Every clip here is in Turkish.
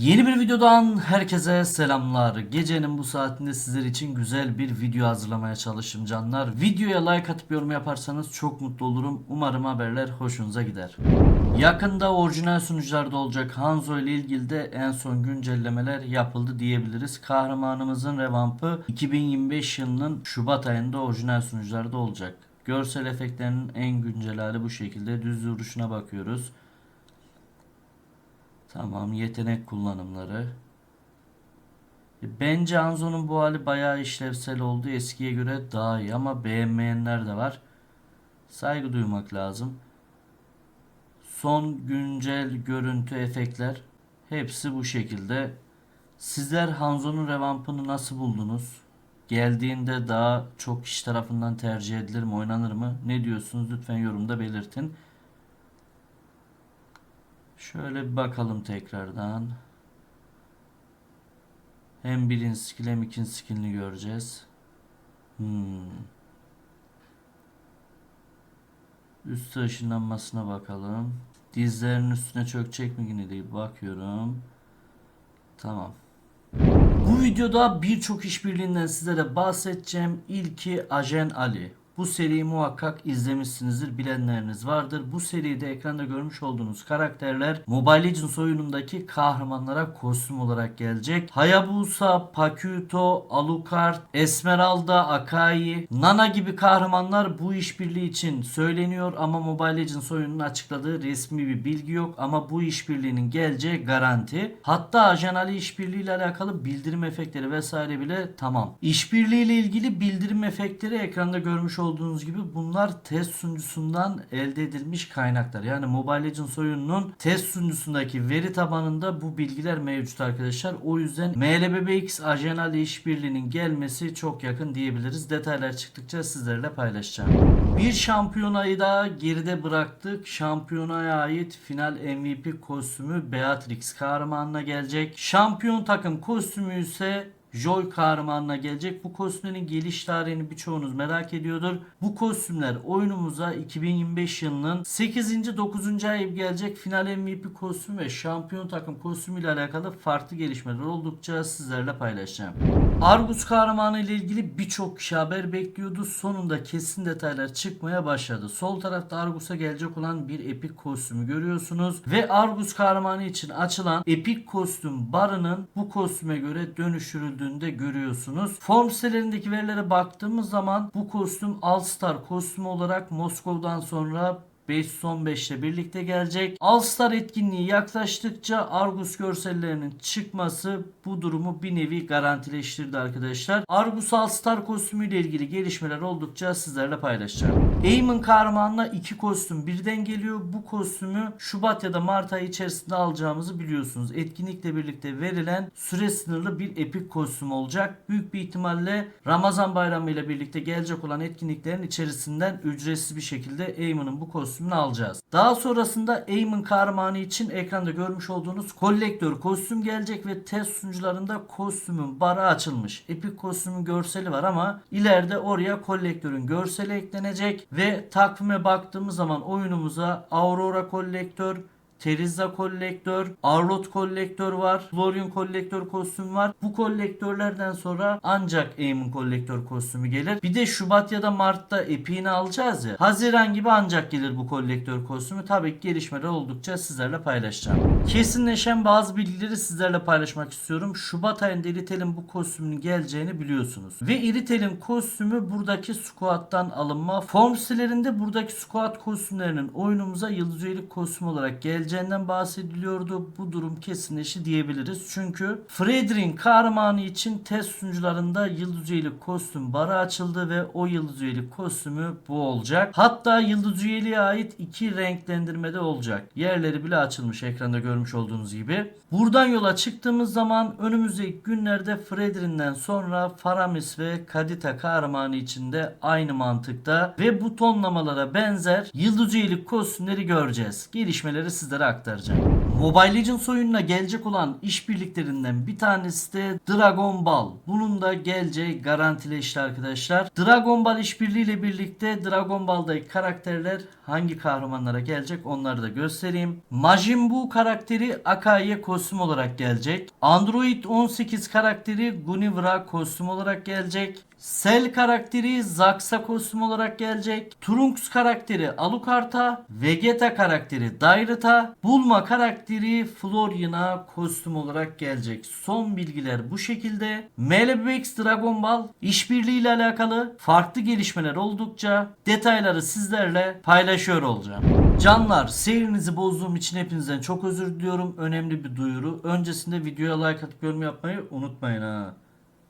Yeni bir videodan herkese selamlar. Gecenin bu saatinde sizler için güzel bir video hazırlamaya çalıştım canlar. Videoya like atıp yorum yaparsanız çok mutlu olurum. Umarım haberler hoşunuza gider. Yakında orijinal sunucularda olacak Hanzo ile ilgili de en son güncellemeler yapıldı diyebiliriz. Kahramanımızın revampı 2025 yılının Şubat ayında orijinal sunucularda olacak. Görsel efektlerinin en güncel hali bu şekilde. Düz vuruşuna bakıyoruz. Tamam yetenek kullanımları. E, Bence Hanzo'nun bu hali bayağı işlevsel oldu. Eskiye göre daha iyi ama beğenmeyenler de var. Saygı duymak lazım. Son güncel görüntü efektler hepsi bu şekilde. Sizler Hanzo'nun revampını nasıl buldunuz? Geldiğinde daha çok kişi tarafından tercih edilir mi, oynanır mı? Ne diyorsunuz? Lütfen yorumda belirtin. Şöyle bir bakalım tekrardan. Hem birinci skill hem ikinci skillini göreceğiz. Hmm. Üstü ışınlanmasına bakalım. Dizlerinin üstüne çökecek mi yine diye bakıyorum. Tamam. Bu videoda birçok işbirliğinden sizlere bahsedeceğim. İlki Ajen Ali. Bu seriyi muhakkak izlemişsinizdir, bilenleriniz vardır. Bu seride ekranda görmüş olduğunuz karakterler Mobile Legends oyunundaki kahramanlara kostüm olarak gelecek. Hayabusa, Pakuto, Alucard, Esmeralda, Akai, Nana gibi kahramanlar bu işbirliği için söyleniyor ama Mobile Legends oyununun açıkladığı resmi bir bilgi yok ama bu işbirliğinin geleceği garanti. Hatta Ajan Ali işbirliği ile alakalı bildirim efektleri vesaire bile tamam. İşbirliği ile ilgili bildirim efektleri ekranda görmüş olduğunuz gibi bunlar test sunucusundan elde edilmiş kaynaklar. Yani Mobile Legends oyununun test sunucusundaki veri tabanında bu bilgiler mevcut arkadaşlar. O yüzden MLBBX Ajan Ali işbirliğinin gelmesi çok yakın diyebiliriz. Detaylar çıktıkça sizlerle paylaşacağım. Bir şampiyonayı daha geride bıraktık. Şampiyonaya ait final MVP kostümü Beatrix kahramanına gelecek. Şampiyon takım kostümü ise Joy kahramanına gelecek. Bu kostümlerin geliş tarihini birçoğunuz merak ediyordur. Bu kostümler oyunumuza 2025 yılının 8. 9. ay gelecek final MVP kostüm ve şampiyon takım kostümü ile alakalı farklı gelişmeler oldukça sizlerle paylaşacağım. Argus kahramanı ile ilgili birçok kişi haber bekliyordu. Sonunda kesin detaylar çıkmaya başladı. Sol tarafta Argus'a gelecek olan bir epik kostümü görüyorsunuz. Ve Argus kahramanı için açılan epik kostüm barının bu kostüme göre dönüştürüldüğünü de görüyorsunuz. Form sitelerindeki verilere baktığımız zaman bu kostüm All Star kostümü olarak Moskova'dan sonra 5 son 5 ile birlikte gelecek. All Star etkinliği yaklaştıkça Argus görsellerinin çıkması bu durumu bir nevi garantileştirdi arkadaşlar. Argus All Star kostümü ile ilgili gelişmeler oldukça sizlerle paylaşacağım. Aim'in kahramanına iki kostüm birden geliyor. Bu kostümü Şubat ya da Mart ayı içerisinde alacağımızı biliyorsunuz. Etkinlikle birlikte verilen süre sınırlı bir epik kostüm olacak. Büyük bir ihtimalle Ramazan bayramı ile birlikte gelecek olan etkinliklerin içerisinden ücretsiz bir şekilde Aim'in bu kostümünü alacağız. Daha sonrasında Aim'in kahramanı için ekranda görmüş olduğunuz kolektör kostüm gelecek ve test sunucularında kostümün barı açılmış. Epik kostümün görseli var ama ileride oraya kolektörün görseli eklenecek ve takvime baktığımız zaman oyunumuza Aurora kolektör, Teriza kolektör, Arlot kolektör var, Florian kolektör kostüm var. Bu kolektörlerden sonra ancak Aim'in kolektör kostümü gelir. Bir de Şubat ya da Mart'ta Epic'ini alacağız ya. Haziran gibi ancak gelir bu kolektör kostümü. Tabii ki gelişmeler oldukça sizlerle paylaşacağım. Kesinleşen bazı bilgileri sizlerle paylaşmak istiyorum. Şubat ayında Iritel'in bu kostümünün geleceğini biliyorsunuz. Ve Iritel'in kostümü buradaki squat'tan alınma. Form sitelerinde buradaki squat kostümlerinin oyunumuza yıldız üyelik kostüm olarak geleceğinden bahsediliyordu. Bu durum kesinleşti diyebiliriz. Çünkü Fredrin kahramanı için test sunucularında yıldız üyelik kostüm barı açıldı ve o yıldız üyelik kostümü bu olacak. Hatta yıldız üyeliğe ait iki renklendirmede olacak. Yerleri bile açılmış ekranda görmüş olduğunuz gibi. Buradan yola çıktığımız zaman önümüzdeki günlerde Fredrin'den sonra Faramis ve Kadita kahramanı için de aynı mantıkta ve bu tonlamalara benzer yıldız üyelik kostümleri göreceğiz. Gelişmeleri sizler sizlere aktaracağım. Mobile Legends oyununa gelecek olan işbirliklerinden bir tanesi de Dragon Ball. Bunun da geleceği garantileşti arkadaşlar. Dragon Ball işbirliğiyle birlikte Dragon Ball'daki karakterler hangi kahramanlara gelecek onları da göstereyim. Majin Buu karakteri Akai'ye kostüm olarak gelecek. Android 18 karakteri Gunivra kostüm olarak gelecek. Cell karakteri Zax'a kostüm olarak gelecek. Trunks karakteri Alucard'a, Vegeta karakteri Dairit'a, Bulma karakteri Florian'a kostüm olarak gelecek. Son bilgiler bu şekilde. MLBX Dragon Ball işbirliği ile alakalı farklı gelişmeler oldukça detayları sizlerle paylaşıyor olacağım. Canlar seyrinizi bozduğum için hepinizden çok özür diliyorum. Önemli bir duyuru. Öncesinde videoya like atıp yorum yapmayı unutmayın ha.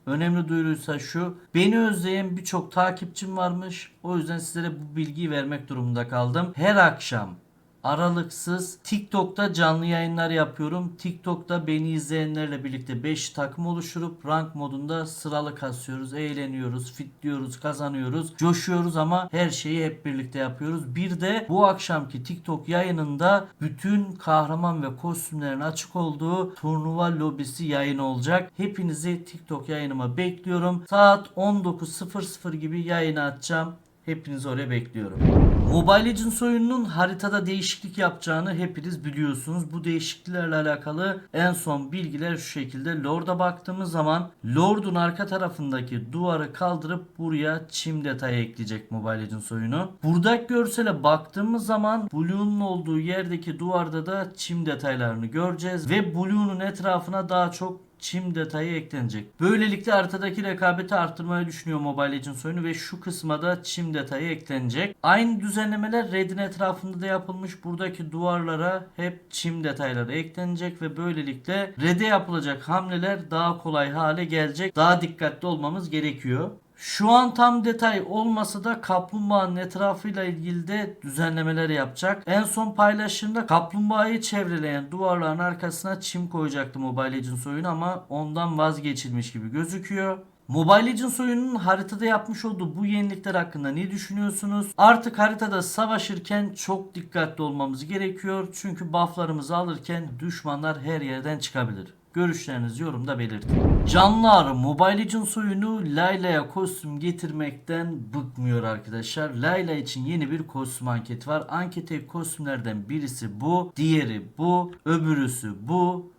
Önemli duyuruysa şu. Beni özleyen birçok takipçim varmış. O yüzden sizlere bu bilgiyi vermek durumunda kaldım. Her akşam aralıksız TikTok'ta canlı yayınlar yapıyorum. TikTok'ta beni izleyenlerle birlikte 5 takım oluşturup rank modunda sıralı kasıyoruz, eğleniyoruz, fitliyoruz, kazanıyoruz, coşuyoruz ama her şeyi hep birlikte yapıyoruz. Bir de bu akşamki TikTok yayınında bütün kahraman ve kostümlerin açık olduğu turnuva lobisi yayın olacak. Hepinizi TikTok yayınıma bekliyorum. Saat 19.00 gibi yayını açacağım. Hepinizi oraya bekliyorum. Mobile Legends oyununun haritada değişiklik yapacağını hepiniz biliyorsunuz. Bu değişikliklerle alakalı en son bilgiler şu şekilde. Lord'a baktığımız zaman Lord'un arka tarafındaki duvarı kaldırıp buraya çim detayı ekleyecek Mobile Legends oyunu. Buradaki görsele baktığımız zaman Blue'nun olduğu yerdeki duvarda da çim detaylarını göreceğiz. Ve Blue'nun etrafına daha çok çim detayı eklenecek. Böylelikle haritadaki rekabeti arttırmayı düşünüyor Mobile Legends oyunu ve şu kısma da çim detayı eklenecek. Aynı düzenlemeler Red'in etrafında da yapılmış. Buradaki duvarlara hep çim detayları eklenecek ve böylelikle Red'e yapılacak hamleler daha kolay hale gelecek. Daha dikkatli olmamız gerekiyor. Şu an tam detay olmasa da kaplumbağanın etrafıyla ilgili de düzenlemeler yapacak. En son paylaşımda kaplumbağayı çevreleyen duvarların arkasına çim koyacaktı Mobile Legends oyunu ama ondan vazgeçilmiş gibi gözüküyor. Mobile Legends oyununun haritada yapmış olduğu bu yenilikler hakkında ne düşünüyorsunuz? Artık haritada savaşırken çok dikkatli olmamız gerekiyor. Çünkü bufflarımızı alırken düşmanlar her yerden çıkabilir. Görüşlerinizi yorumda belirtin. Canlar Mobile Legends oyunu Layla'ya kostüm getirmekten bıkmıyor arkadaşlar. Layla için yeni bir kostüm anketi var. Ankete kostümlerden birisi bu. Diğeri bu. Öbürüsü bu.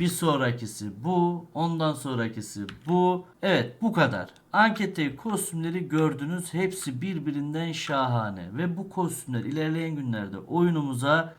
Bir sonrakisi bu. Ondan sonrakisi bu. Evet bu kadar. Anketteki kostümleri gördünüz. Hepsi birbirinden şahane. Ve bu kostümler ilerleyen günlerde oyunumuza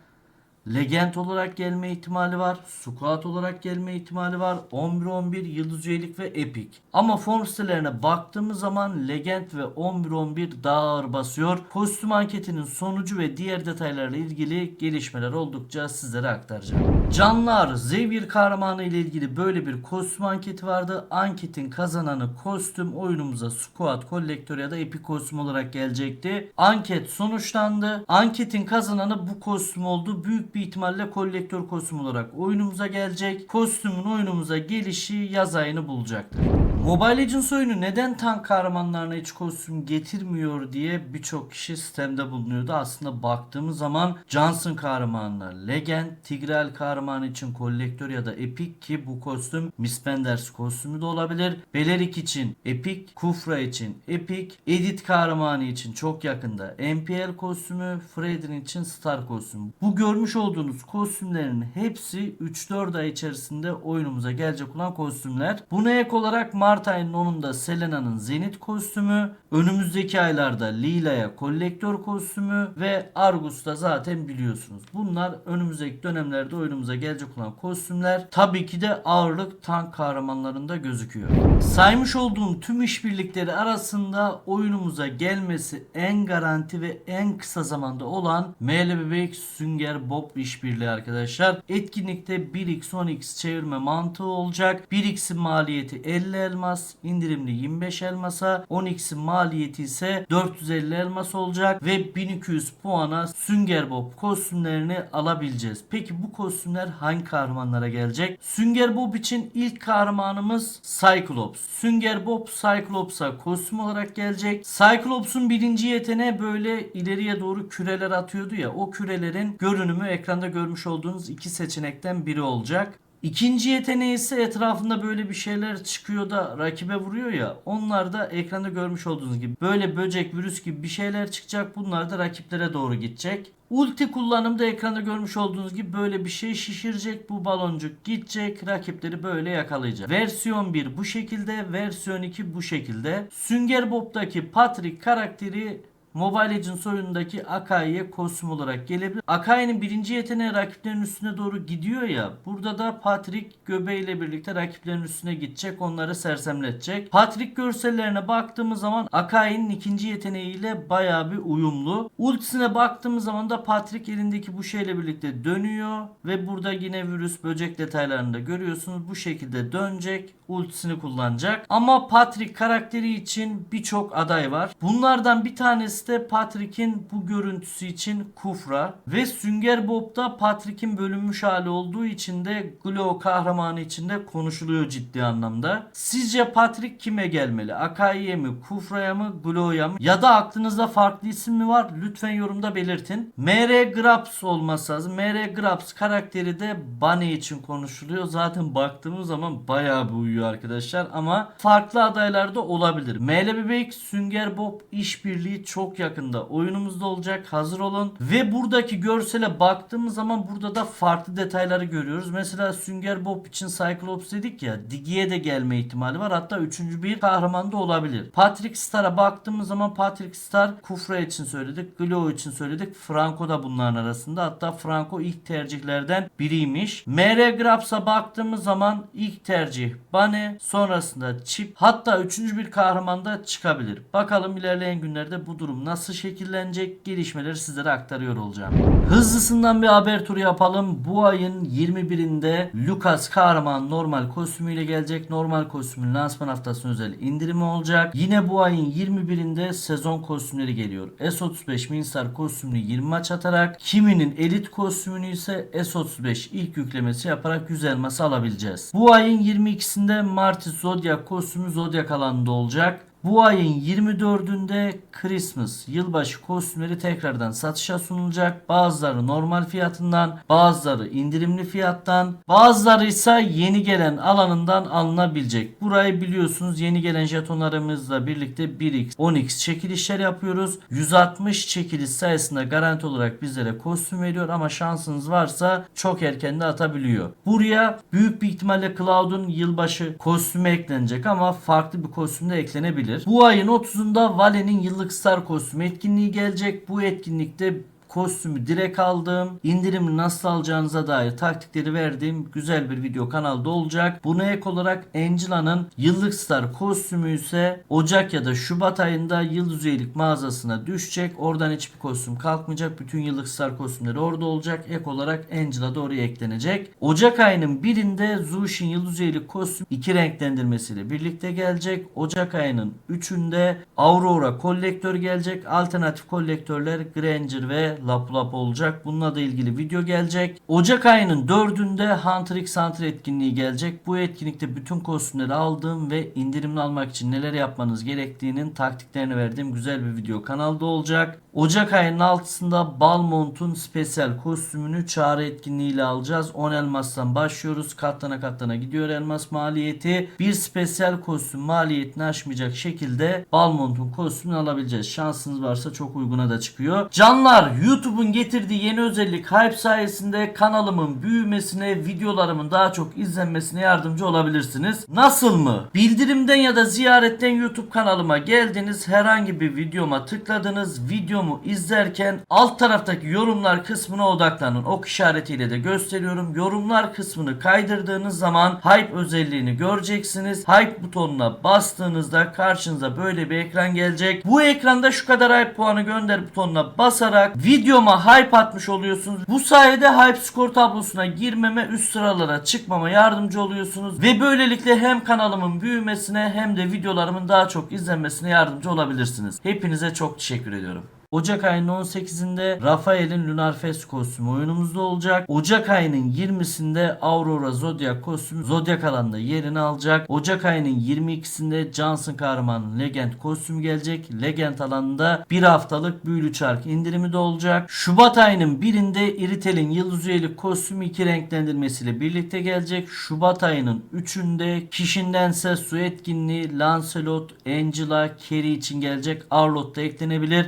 Legend olarak gelme ihtimali var. Squad olarak gelme ihtimali var. 11-11, Yıldız Üyelik ve Epic. Ama form sitelerine baktığımız zaman Legend ve 11-11 daha ağır basıyor. Kostüm anketinin sonucu ve diğer detaylarla ilgili gelişmeler oldukça sizlere aktaracağım. Canlar Xavier kahramanı ile ilgili böyle bir kostüm anketi vardı. Anketin kazananı kostüm oyunumuza Squad, Collector ya da Epic kostüm olarak gelecekti. Anket sonuçlandı. Anketin kazananı bu kostüm oldu. Büyük bir ihtimalle kolektör kostüm olarak oyunumuza gelecek. Kostümün oyunumuza gelişi yaz ayını bulacaktır. Mobile Legends oyunu neden tank kahramanlarına hiç kostüm getirmiyor diye birçok kişi sistemde bulunuyordu. Aslında baktığımız zaman Johnson kahramanına Legend, Tigreal kahramanı için kolektör ya da Epic ki bu kostüm Miss Benders kostümü de olabilir. Belerik için Epic, Kufra için Epic, Edit kahramanı için çok yakında MPL kostümü, Fred'in için Star kostümü. Bu görmüş olduğunuz kostümlerin hepsi 3-4 ay içerisinde oyunumuza gelecek olan kostümler. Buna ek olarak Mart ayının 10'unda Selena'nın Zenit kostümü, önümüzdeki aylarda Lila'ya kolektör kostümü ve Argus'ta zaten biliyorsunuz. Bunlar önümüzdeki dönemlerde oyunumuza gelecek olan kostümler. Tabii ki de ağırlık tank kahramanlarında gözüküyor. Saymış olduğum tüm işbirlikleri arasında oyunumuza gelmesi en garanti ve en kısa zamanda olan MLBB Sünger Bob işbirliği arkadaşlar. Etkinlikte 1x 10x çevirme mantığı olacak. 1x'in maliyeti 50 elmas elmas, indirimli 25 elmasa, 10x'in maliyeti ise 450 elmas olacak ve 1200 puana Sünger Bob kostümlerini alabileceğiz. Peki bu kostümler hangi kahramanlara gelecek? Sünger Bob için ilk kahramanımız Cyclops. Sünger Bob Cyclops'a kostüm olarak gelecek. Cyclops'un birinci yeteneği böyle ileriye doğru küreler atıyordu ya. O kürelerin görünümü ekranda görmüş olduğunuz iki seçenekten biri olacak. İkinci yeteneği ise etrafında böyle bir şeyler çıkıyor da rakibe vuruyor ya. Onlar da ekranda görmüş olduğunuz gibi böyle böcek, virüs gibi bir şeyler çıkacak. Bunlar da rakiplere doğru gidecek. Ulti kullanımda ekranda görmüş olduğunuz gibi böyle bir şey şişirecek. Bu baloncuk gidecek. Rakipleri böyle yakalayacak. Versiyon 1 bu şekilde. Versiyon 2 bu şekilde. Sünger Bob'daki Patrick karakteri Mobile Legends oyunundaki Akai'ye kostüm olarak gelebilir. Akai'nin birinci yeteneği rakiplerin üstüne doğru gidiyor ya. Burada da Patrick göbeğiyle birlikte rakiplerin üstüne gidecek. Onları sersemletecek. Patrick görsellerine baktığımız zaman Akai'nin ikinci yeteneğiyle bayağı bir uyumlu. Ultisine baktığımız zaman da Patrick elindeki bu şeyle birlikte dönüyor. Ve burada yine virüs böcek detaylarını da görüyorsunuz. Bu şekilde dönecek. Ultisini kullanacak. Ama Patrick karakteri için birçok aday var. Bunlardan bir tanesi de Patrick'in bu görüntüsü için Kufra ve Sünger Bob'da Patrick'in bölünmüş hali olduğu için de Glow kahramanı içinde konuşuluyor ciddi anlamda. Sizce Patrick kime gelmeli? Akai'ye mi, Kufra'ya mı, Glow'ya mı? Ya da aklınızda farklı isim mi var? Lütfen yorumda belirtin. MR Grabs olması lazım. MR Grabs karakteri de Bunny için konuşuluyor. Zaten baktığımız zaman bayağı bir uyuyor arkadaşlar ama farklı adaylar da olabilir. ML Bebek, Sünger Bob işbirliği çok yakında oyunumuzda olacak. Hazır olun. Ve buradaki görsele baktığımız zaman burada da farklı detayları görüyoruz. Mesela Sünger Bob için Cyclops dedik ya. Digi'ye de gelme ihtimali var. Hatta üçüncü bir kahraman da olabilir. Patrick Star'a baktığımız zaman Patrick Star Kufra için söyledik. Glow için söyledik. Franco da bunların arasında. Hatta Franco ilk tercihlerden biriymiş. MR Grabs'a baktığımız zaman ilk tercih Bunny. Sonrasında Chip. Hatta üçüncü bir kahraman da çıkabilir. Bakalım ilerleyen günlerde bu durum nasıl şekillenecek gelişmeleri sizlere aktarıyor olacağım. Hızlısından bir haber turu yapalım. Bu ayın 21'inde Lucas kahraman normal kostümüyle gelecek. Normal kostümün lansman haftasına özel indirimi olacak. Yine bu ayın 21'inde sezon kostümleri geliyor. S35 Minsar kostümünü 20 maç atarak kiminin elit kostümünü ise S35 ilk yüklemesi yaparak 100 elması alabileceğiz. Bu ayın 22'sinde Martis Zodiac kostümü Zodiac alanında olacak. Bu ayın 24'ünde Christmas yılbaşı kostümleri tekrardan satışa sunulacak. Bazıları normal fiyatından, bazıları indirimli fiyattan, bazıları ise yeni gelen alanından alınabilecek. Burayı biliyorsunuz yeni gelen jetonlarımızla birlikte 1x, 10x çekilişler yapıyoruz. 160 çekiliş sayısında garanti olarak bizlere kostüm veriyor ama şansınız varsa çok erken de atabiliyor. Buraya büyük bir ihtimalle Cloud'un yılbaşı kostümü eklenecek ama farklı bir kostüm de eklenebilir. Bu ayın 30'unda Vale'nin yıllık star kostümü etkinliği gelecek. Bu etkinlikte kostümü direkt aldım. İndirimli nasıl alacağınıza dair taktikleri verdiğim güzel bir video kanalda olacak. Buna ek olarak Angela'nın yıllık star kostümü ise Ocak ya da Şubat ayında yıldız üyelik mağazasına düşecek. Oradan hiçbir kostüm kalkmayacak. Bütün yıllık star kostümleri orada olacak. Ek olarak Angela da oraya eklenecek. Ocak ayının birinde Zushin yıldız üyelik kostüm iki renklendirmesiyle birlikte gelecek. Ocak ayının 3'ünde Aurora kolektör gelecek. Alternatif kolektörler Granger ve Lap Lap olacak. Bununla da ilgili video gelecek. Ocak ayının 4'ünde Hunter x Hunter etkinliği gelecek. Bu etkinlikte bütün kostümleri aldığım ve indirimli almak için neler yapmanız gerektiğinin taktiklerini verdiğim güzel bir video kanalda olacak. Ocak ayının 6'sında Balmont'un spesiyel kostümünü çağrı etkinliğiyle alacağız. 10 elmastan başlıyoruz. Katlana katlana gidiyor elmas maliyeti. Bir spesiyel kostüm maliyetini aşmayacak şekilde Balmont'un kostümünü alabileceğiz. Şansınız varsa çok uyguna da çıkıyor. Canlar YouTube'un getirdiği yeni özellik hype sayesinde kanalımın büyümesine, videolarımın daha çok izlenmesine yardımcı olabilirsiniz. Nasıl mı? Bildirimden ya da ziyaretten YouTube kanalıma geldiniz. Herhangi bir videoma tıkladınız. Videomu izlerken alt taraftaki yorumlar kısmına odaklanın. Ok işaretiyle de gösteriyorum. Yorumlar kısmını kaydırdığınız zaman hype özelliğini göreceksiniz. Hype butonuna bastığınızda karşınıza böyle bir ekran gelecek. Bu ekranda şu kadar hype puanı gönder butonuna basarak Videoma hype atmış oluyorsunuz. Bu sayede hype skor tablosuna girmeme, üst sıralara çıkmama yardımcı oluyorsunuz. Ve böylelikle hem kanalımın büyümesine hem de videolarımın daha çok izlenmesine yardımcı olabilirsiniz. Hepinize çok teşekkür ediyorum. Ocak ayının 18'inde Rafael'in Lunar Fest kostümü oyunumuzda olacak. Ocak ayının 20'sinde Aurora Zodiac kostümü Zodiac alanda yerini alacak. Ocak ayının 22'sinde Johnson kahramanın Legend kostümü gelecek. Legend alanında bir haftalık büyülü çark indirimi de olacak. Şubat ayının birinde Iritel'in yıldız üyelik kostümü iki renklendirmesiyle birlikte gelecek. Şubat ayının 3'ünde kişindense su etkinliği Lancelot, Angela, Carrie için gelecek. Arlott da eklenebilir.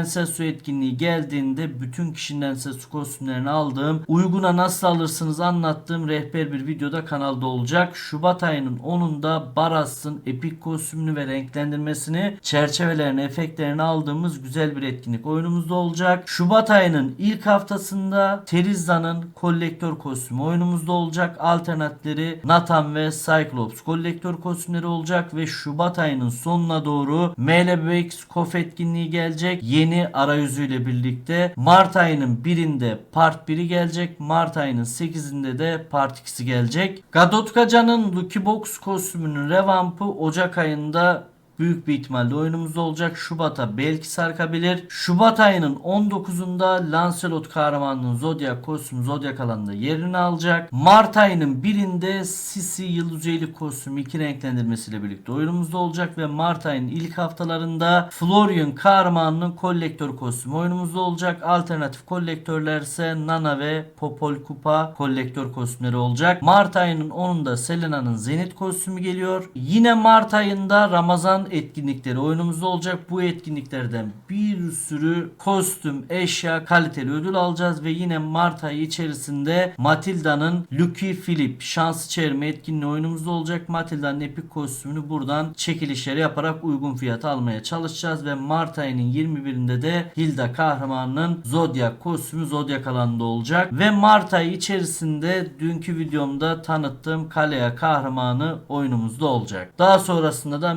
Kişindense su etkinliği geldiğinde bütün kişindense su kostümlerini aldığım uyguna nasıl alırsınız anlattığım rehber bir videoda kanalda olacak. Şubat ayının 10'unda Baras'ın epik kostümünü ve renklendirmesini çerçevelerini efektlerini aldığımız güzel bir etkinlik oyunumuzda olacak. Şubat ayının ilk haftasında Teriza'nın kolektör kostümü oyunumuzda olacak. Alternatifleri Nathan ve Cyclops kolektör kostümleri olacak ve Şubat ayının sonuna doğru MLBX KOF etkinliği gelecek. Yeni arayüzüyle birlikte Mart ayının birinde part 1'i gelecek. Mart ayının 8'inde de part 2'si gelecek. Gadotkaca'nın Lucky Box kostümünün revampı Ocak ayında büyük bir ihtimalle oyunumuzda olacak. Şubat'a belki sarkabilir. Şubat ayının 19'unda Lancelot kahramanının Zodiac kostümü Zodiac alanında yerini alacak. Mart ayının birinde Sisi Yıldız Üyelik kostümü iki renklendirmesiyle birlikte oyunumuzda olacak ve Mart ayının ilk haftalarında Florian kahramanının kolektör kostümü oyunumuzda olacak. Alternatif kolektörler ise Nana ve Popol Kupa kolektör kostümleri olacak. Mart ayının 10'unda Selena'nın Zenit kostümü geliyor. Yine Mart ayında Ramazan etkinlikleri oyunumuzda olacak. Bu etkinliklerden bir sürü kostüm, eşya, kaliteli ödül alacağız ve yine Mart ayı içerisinde Matilda'nın Lucky Philip şans çevirme etkinliği oyunumuzda olacak. Matilda'nın epik kostümünü buradan çekilişleri yaparak uygun fiyata almaya çalışacağız ve Mart ayının 21'inde de Hilda kahramanının Zodiac kostümü Zodiac alanında olacak ve Mart ayı içerisinde dünkü videomda tanıttığım Kalea kahramanı oyunumuzda olacak. Daha sonrasında da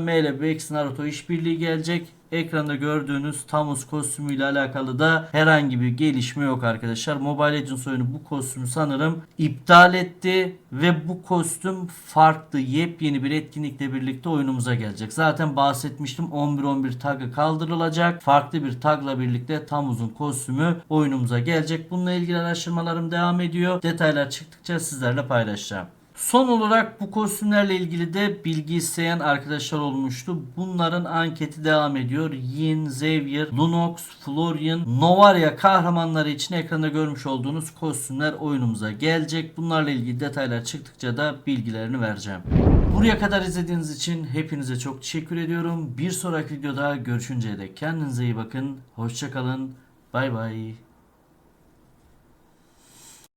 MLBX Naruto işbirliği gelecek. Ekranda gördüğünüz Tamus kostümüyle alakalı da herhangi bir gelişme yok arkadaşlar. Mobile Legends oyunu bu kostümü sanırım iptal etti ve bu kostüm farklı yepyeni bir etkinlikle birlikte oyunumuza gelecek. Zaten bahsetmiştim 11-11 tagı kaldırılacak. Farklı bir tagla birlikte Tamus'un kostümü oyunumuza gelecek. Bununla ilgili araştırmalarım devam ediyor. Detaylar çıktıkça sizlerle paylaşacağım. Son olarak bu kostümlerle ilgili de bilgi isteyen arkadaşlar olmuştu. Bunların anketi devam ediyor. Yin, Xavier, Lunox, Florian, Novaria kahramanları için ekranda görmüş olduğunuz kostümler oyunumuza gelecek. Bunlarla ilgili detaylar çıktıkça da bilgilerini vereceğim. Buraya kadar izlediğiniz için hepinize çok teşekkür ediyorum. Bir sonraki videoda görüşünceye dek kendinize iyi bakın. Hoşçakalın. Bay bay.